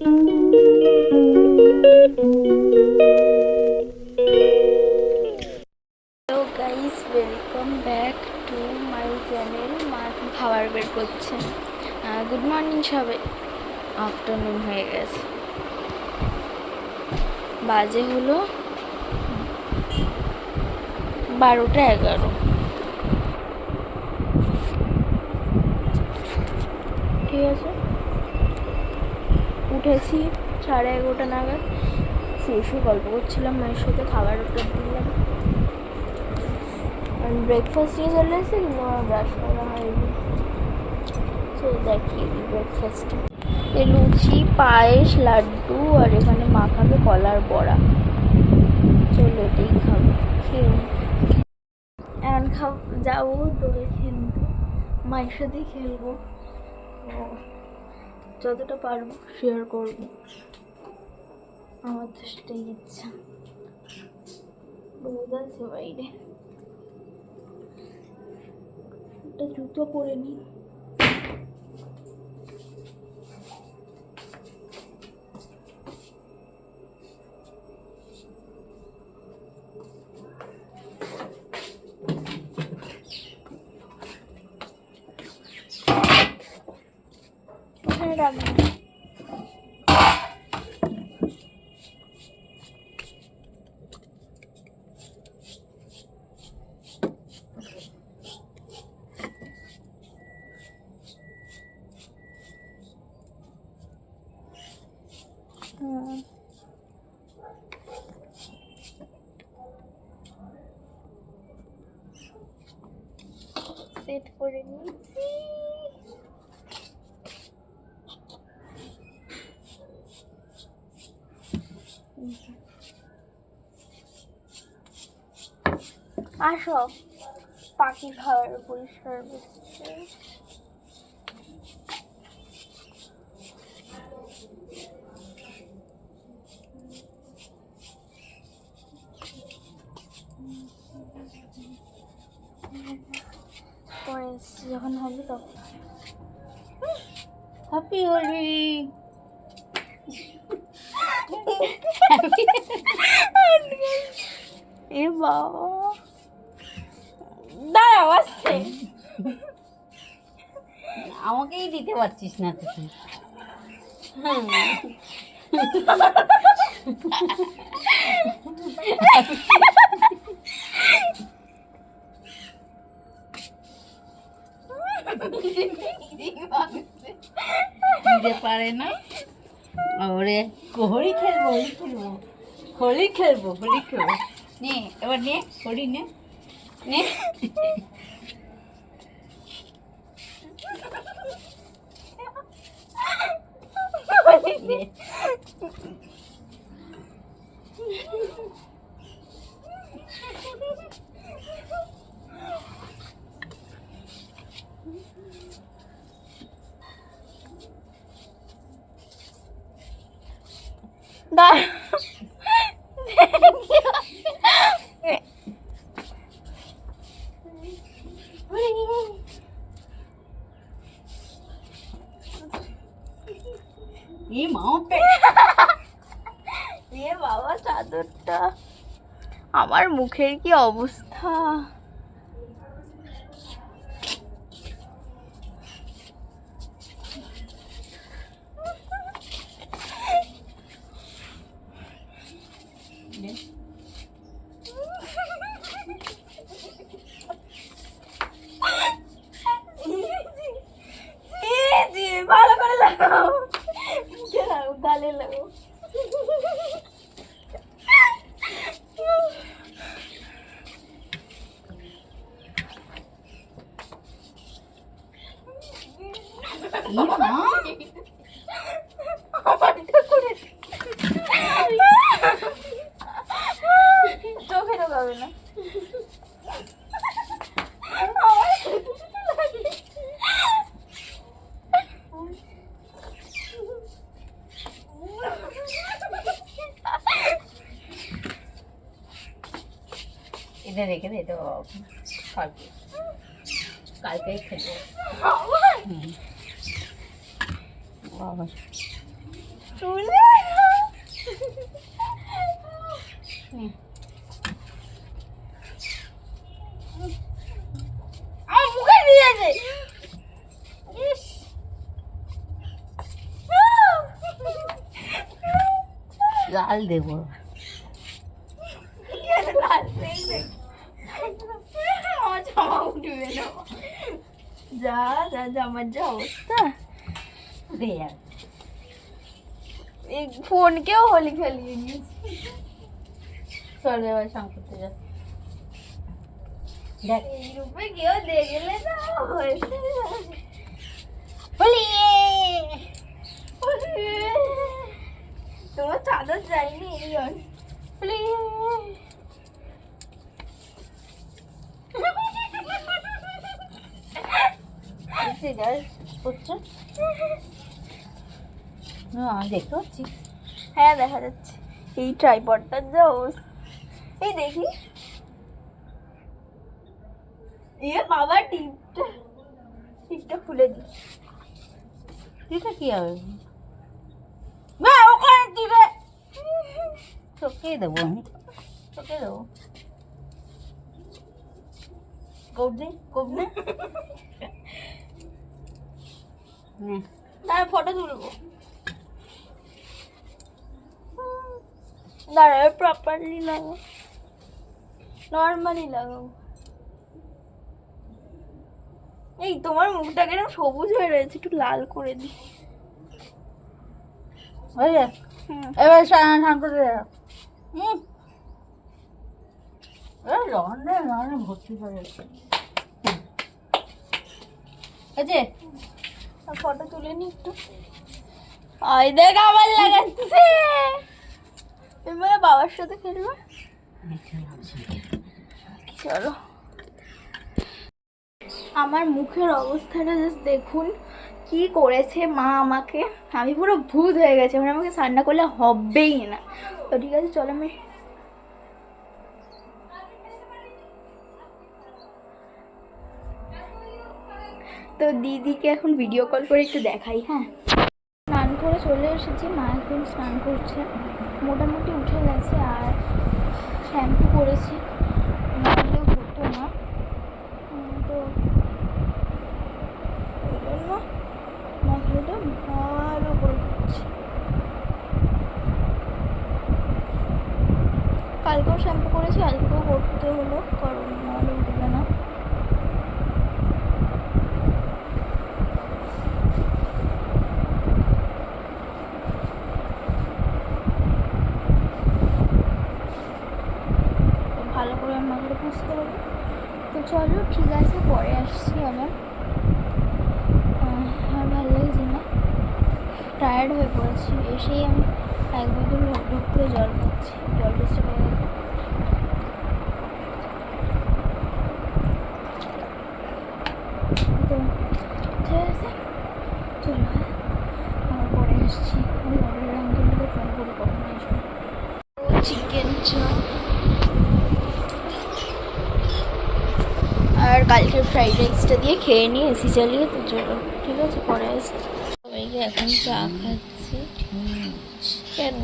Hello guys welcome back to my channel মা খাবার বের করছে গুড মর্নিং সবাই। আফটারনুন হয়ে গেছে। বাজে হলো বারোটা এগারো ঠিক আছে উঠেছি, সাড়ে এগারোটা নাগাদ। শুয়ে শুয়ে গল্প করছিলাম মায়ের সাথে, খাবার ওটা দিলাম। ব্রেকফাস্ট নিয়ে চলে এসেছে, কিন্তু আমার ব্রাশ করা হয়নি। চল দেখিয়ে দিই ব্রেকফাস্ট লুচি, পায়েস, লাড্ডু, আর এখানে মাখাবে কলার বড়া। চলো এটাই খাব, খেয়ে এখন খাব, যাব, দোলে খেলতে মায়ের সাথেই খেলব। যতটা পারব শেয়ার করব। আমার তো সেটাই ইচ্ছা। রোদ আছে বাইরে। একটা জুতো পরে নি। আসো। পাখি ঘর পরিষ্কার করছে। পরে এসছি যখন হবে তখন। হ্যাপি হোলি এ বাবা। দাঁড়াও আসছে। আমাকেই দিতে পারছিস না তুই। দিতে পারে না। ওরে হোলি খেলব হোলি খেলব। হোলি খেলব হোলি খেলব। নে, এবার নে হোলি নে। নে। নে দাঁড়াও এই মাওতে এ বাবা চাদরটা আমার মুখের কি অবস্থা গালে করে চোখে ঢোকাবে না। রেখে দিয়ে তো খাবি কালকেই খেতে লাল দেবো। যা যা জামার যা অবস্থা। এই ফোনকেও হোলি খেলিয়ে নিয়েছি চলে এবার সংকটে যা। দেখ। এই রূপে কেউ দেখলে না হয়েছে হোলি! তোমার চাদর যায়নি এই অন করছ না আমি দেখতে পাচ্ছি। হ্যাঁ দেখা যাচ্ছে। এই ট্রাইপডটার যা এই দেখি। এ বাবা টিপটা। টিপটা খুলে দি কি হবে? না ওখানে দিবে তোকে দেবো আমি। তোকে দেবো। কোপ দে কোপ দে। নে তার ফটো তুলবো। দাঁড়া প্রপারলি লাগাও। নর্মালি লাগাও। এই তোমার মুখটা কেন সবুজ হয়ে রয়েছে? একটু লাল করে দি হয়ে এবার স্নান করে হুম। ভর্তি করে যাচ্ছে এই যে ফটো তুলে নি একটু। আই দেখ আবার লাগাচ্ছে। বলে বাবার সাথে খেলবে? চলো। আমার মুখের অবস্থাটা জাস্ট দেখুন, কি করেছে মা আমাকে। আমি পুরো ভূত হয়ে গেছে মানে আমাকে সান্না করলে হবেই না। তো ঠিক আছে, চলো আমি তো দিদিকে এখন ভিডিও কল করে একটু দেখাই হ্যাঁ? স্নান করে চলে এসেছি, মা এখন স্নান করছে। মোটামুটি উঠে গেছে আর শ্যাম্পু করেছি নাহলেও হতো না। তো ওই জন্য করে কালকেও শ্যাম্পু করেছি, আজকেও করতে হলো, কারণ নাহলে উঠবে না তো ভালো করে পুষতে হবে। তো চলো, ঠিক আছে, পরে আসছি আবার। আর ভালো লাগছে না। টায়ার্ড হয়ে পড়েছি। এসেই আমি এক বোতল ঢুকতে জল খাচ্ছি। জল টেস্টে পেয়ে গেল তো ঠিক আছে চলো হ্যাঁ আবার পরে আসছি আমি অর্ডার আঙ্কেলকে ফোন করে কখন আসবে চিকেন চাপ আর কালকে ফ্রাইড রাইসটা দিয়ে খেয়ে নিয়ে এসি চালিয়ে তো চলো ঠিক আছে পরে আসছি। সবাইকে এখন চা খাচ্ছি। কেন?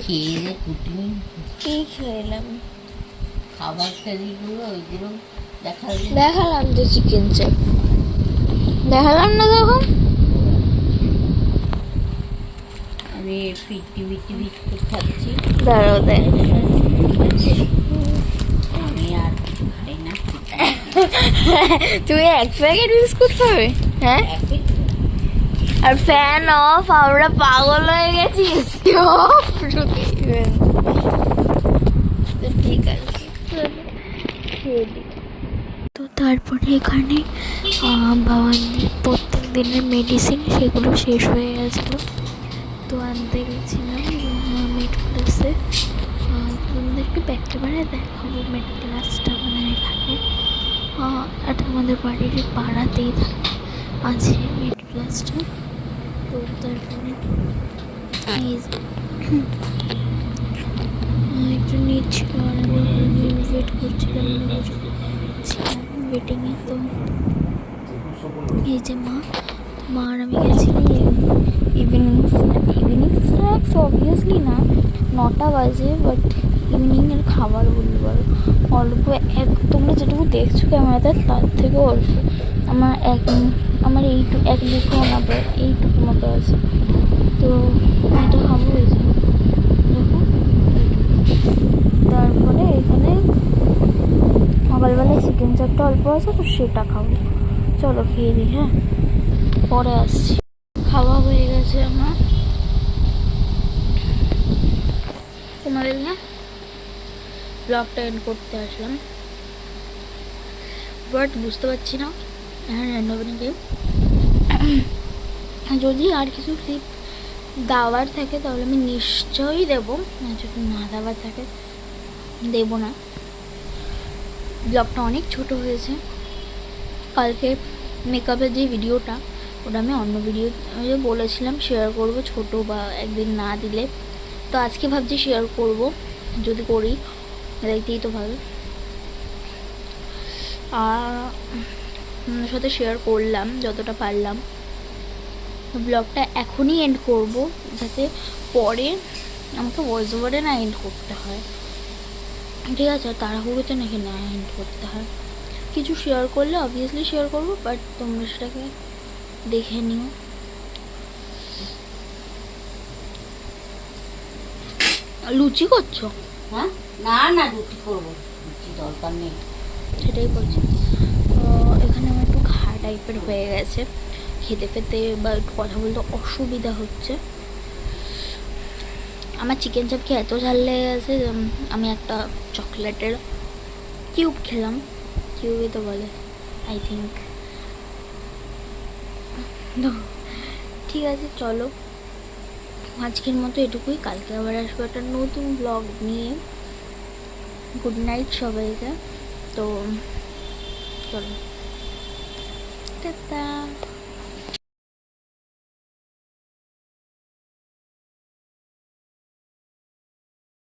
খেয়ে কি খেলাম? খাবার খেলিগুলো ওই যেরকম দেখা দেখালাম যে চিকেন চাপ দেখালাম না তখন? আমি ফিটি ফিটি বিস্কুট খাচ্ছি। দাঁড়াও দেখ আমি আর খাই না তুমি এক প্যাকেট বিস্কুট খাবে হ্যাঁ? আর ফ্যান অফ আমরা পাগল হয়ে গেছি অফ তো ঠিক আছে। তো তারপরে এখানে বাবাদের প্রত্যেক দিনের মেডিসিন সেগুলো শেষ হয়ে গেছিল। তো আনতে গেছিলাম মেড প্লাসে। তোমাদেরকে ব্যাগটা বাড়ায় দেখাবো মেড এখানে এটা আমাদের বাড়ির পাড়াতেই থাকে আছে মেড প্লাসটা তো তারপরে এই যে, একটু নিচ্ছিল আর ওয়েট করছিলাম ওয়েটিংয়ে তো এই যে মা মা আর আমি গেছিলাম ইভিনিং ইভিনিং স্ন্যাক্স অবভিয়াসলি না। নটা বাজে বাট ইভিনিংয়ের খাবার বলতে পারো। অল্প এক, তোমরা যেটুকু দেখছ ক্যামেরাতে, তার থেকেও অল্প। আমার এক আমার এইটুকু এক লিখে মতো, এইটুকু মতো আছে। তো এটা খাব এই যে। তারপরে এখানে সকালবেলায় চিকেন চাপটা অল্প আছে, তো সেটা খাব। চলো খেয়ে দিই হ্যাঁ? পরে আসছি। খাওয়া হয়ে গেছে আমার। তোমাদের না ব্লগটা এন্ড করতে আসলাম। বাট বুঝতে পারছি না। হবে নাকি যদি আর কিছু ক্লিপ দেওয়ার থাকে, তাহলে আমি নিশ্চয়ই দেবো। যদি না দেওয়ার থাকে, দেবো না। ব্লগটা অনেক ছোট হয়েছে। কালকে মেকআপের যে ভিডিওটা ওটা আমি অন্য ভিডিও বলেছিলাম শেয়ার করব ছোট বা একদিন না দিলে। তো আজকে ভাবছি শেয়ার করব। যদি করি দেখতেই তো ভালো। আর সাথে শেয়ার করলাম, যতটা পারলাম। ব্লগটা এখনই এন্ড করব, যাতে পরে আমাকে ভয়েস ওভারে না এন্ড করতে হয়। ঠিক আছে তাড়াহুড়োতে নাকি না এন্ড করতে হয়। কিছু শেয়ার করলে অবভিয়াসলি শেয়ার করব বাট তোমরা সেটাকে দেখে নিও। লুচি করছ? হ্যাঁ? না না রুটি করব। রুটি দরকার নেই। সেটাই বলছি। তো এখানে আমার একটু ঘা টাইপের হয়ে গেছে। খেতে খেতে বা একটু কথা বলতে অসুবিধা হচ্ছে। আমার চিকেন চাপ খেয়ে এত ঝাল লেগে গেছে যে আমি একটা চকলেটের কিউব খেলাম। কিউবই তো বলে আই থিঙ্ক ঠিক আছে চলো। আজকের মতো এটুকুই। কালকে আবার আসব একটা নতুন ব্লগ নিয়ে। গুড নাইট সবাইকে। তো, চলো। টাটা।